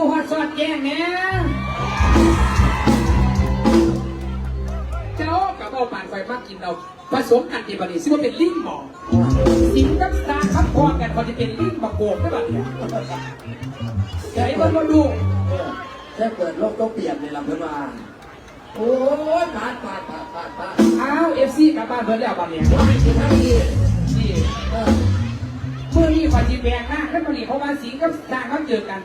อยู่ฮอดซอดแจ้งแน่เจ้ากับเอาปานไฟมากกินเราผสมกันที่บัดนี้ซิว่าเป็นลิ้นหมอสิงกับตาคับพอกันพอจะเป็นลิ้นมะโกได้บัดเนี่ยใจมันมาดูแค่เปิดโลกต้องเปลี่ยนเลยล่ะเพื่อนว่าโอ้ยปาดปาดปาดปาดปาดอ้าวเอฟซีกลับบ้านเบิร์ดแล้วบัดเนี่ยไม่ใช่ทั้งนี้นี่เมื่อนี้ขอจีแบงหน้าแล้วบัดนี้เพราะว่าสิงกับตาเขาเจอกัน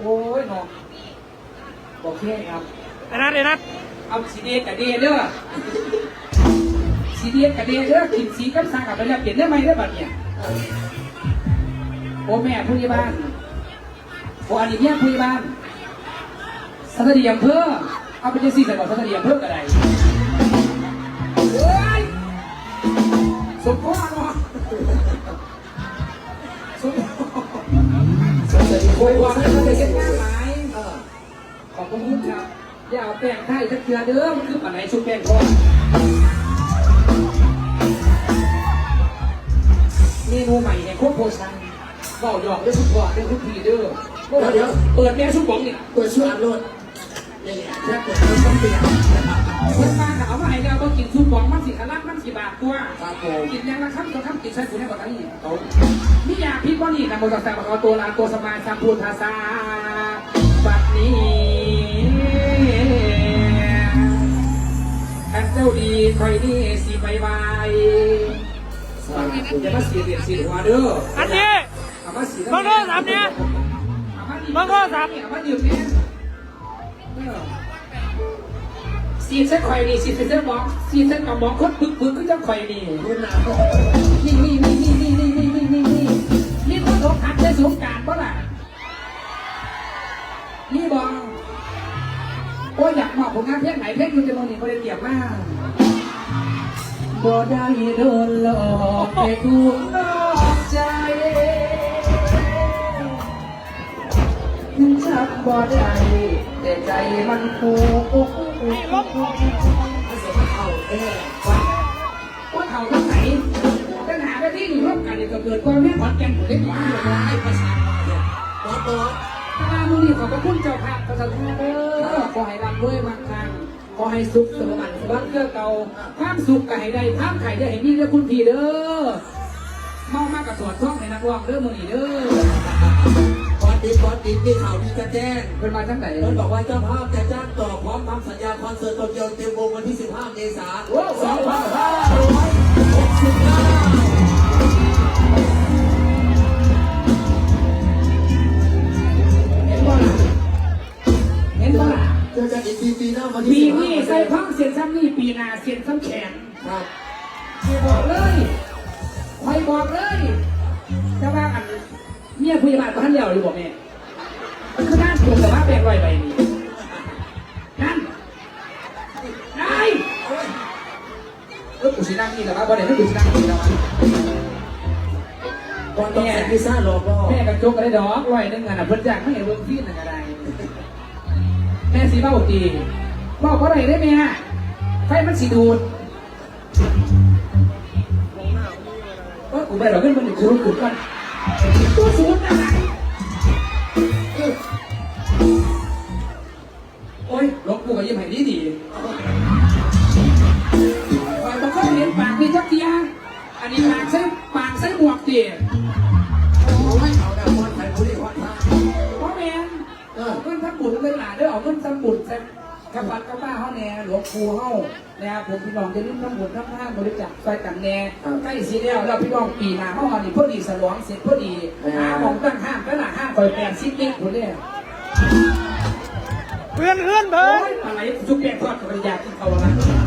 โอ้ยน้องโอเคครับไอ้นัทไอ้นัทเอาสีเดียกับเดียเด้อสีเดียกับเดียเด้อกินสีกับสร้างกับไปแล้วเปลี่ยนได้ไหมได้อบัดเนี่ยเออโอ้แม่ผู้ใหญ่บ้านโอ้อันนี้เนี่ยผู้ใหญ่บ้านสัตว์เดียมเพื่อเอาไปจะสีใส่ก่อนสัตว์เดียมเพื่ออะไรเฮ้ยสมพ่อเนาะสมพ่อสงสัย โอ้ยว่าให้เขาจะเช็ดหน้าไหมเออขอบคุณครับอย่าเอาแป้งไทยสักเทือเด้อมันคือปันไหนชุบแป้งทอดเมนูใหม่ในโคกโพชังเบาหยอกด้วยชุบก่อนด้วยชุบพีเด้อเดี๋ยวเปิดแม่ชุบบอกนี่ตัวช่วยอันรถนี่แหละแค่เปิดต้องเปลี่ยนครับเปิดมาหนาวมาให้เราต้องกินชุบบอกมันสิขลักมันสิ บาทตัวครับผมกินยังละครับตัวครับกินใช้คุณให้กว่านี้เขานี่อยากพิษว่านี่นะโมตัสสะปะคะวะโตอะระหะโตสัมมาสัมพุทธัสสะบัดนี้อันเจ้าดีคอยนี่สีใบใบอย่ามาสีเหรียญสีหัวเด้ออันนี้เอามาสีบังโทรศัพท์เนี่ยบังโทรศัพท์เอามาดื่มเนี่ย สีเส้นคอยนี่สีเส้นมองสีเส้นกับมองคดปึกปึกก็จะคอยนี่รุ่นหนาวนี่นี่นี่นี่นี่นี่นี่นี่นี่นี่นี่คนสงขัดในสงการปะล่ะนี่บองโอ้ยอยากมอบผลงานเพลงไหนเพลงอยู่จะมองนี่ก็ได้เตรียมมากบ่ได้โดนหลอกไปถูกนอกใจจับบ่ได้แต่ใจมันผูก ไอ้ลบไม่สามารถเอาเออว่าเขาทั้งไหนปัญหาไปที่อยู่ร่วมกันนี่ก็เกิดความแม่ขอนแก่นผู้เล็กหวานอยู่นะให้ประชาชนเนี่ยบอสบอสถ้ามือนี้ขอบพระคุณเจ้าภาพประชาชนเด้อขอให้รับด้วยมากครั้งขอให้สุขสมบัติสมบัติเกื้อเก่าความสุขก็ให้ได้ความไข่ได้ให้มีเด้อคุณพี่เด้อเมามากกับสวดท่องในนักร้องเด้อมือนี้เด้อ บอสดิบอสดิบมีข่าวดีจะแจ้งเป็นมาจังไหนมันบอกว่าเจ้าภาพจะจ้างต่อพร้อมทำสัญญาคอนเสิร์ตโตเกียวเต็มวงวันที่ 15 เมษายน2569เห็นบ่ล่ะเห็นบ่ล่ะเจอกันอีกทีปีหน้าวันปีที่นี้ใส่พังเสียนซ้ำนี่ปีหน้าเสียนซ้ำแขนครับคอยบอกเลยคอยบอกเลย มียพยาบาลบ้านเดียวหรือบอกแม่มันคือด้านถูกแต่ว่าแปลงไรไปนี่นั่นนายเออกูสินั่งนี่แต่ว่าบ่ได้ให้กูสินั่งนี่แล้วอะก่อนต้องแข่งพิซซ่ารอพ่อแม่กับโจ๊กก็ได้ดอกร้อยหนึงอะนะเพิ่นจ้างไม่เห็นเบิ่งพี่นั่นก็ได้แม่สีเบ้าตีเบ้าเพราะอะไรได้แม่ไฟมันสีดูดเออกูไปหรอกขึ้นมันอยู่กูรู้กูก่อน ตัวสูงอะไรเออโอ้ยหลวงปู่ก็ยิ้มให้ดีดีคอยบอกเขาเห็นปากมีจักเทียอันนี้ปากใส่ปากใส่หมวกตีโอ้ยเอาดาวมอนไทยบุรีวัดท่าพ่อแม่นเออเอาเงินทำบุญเลยหลานเด้อเอาเงินทำบุญใส่ กระปัดกระป้าเฮาแน่หลวงปู่เฮานะครับผมพี่น้องจะริ่มทำบุญทำทานบริจาคใส่กันแน่ใกล้สิแล้วแล้วพี่น้องปีหน้าเฮาฮอนี่พอดีสลองเสร็จพอดีหาของตั้งห้ามก็หน้าห้ามคอยแปดสิบเด็กคนเนี่ยเพื่อนเพื่อนเบิโอ้ร์ยอะไรจุกแกงทอดกับบริจาคกินเขาละ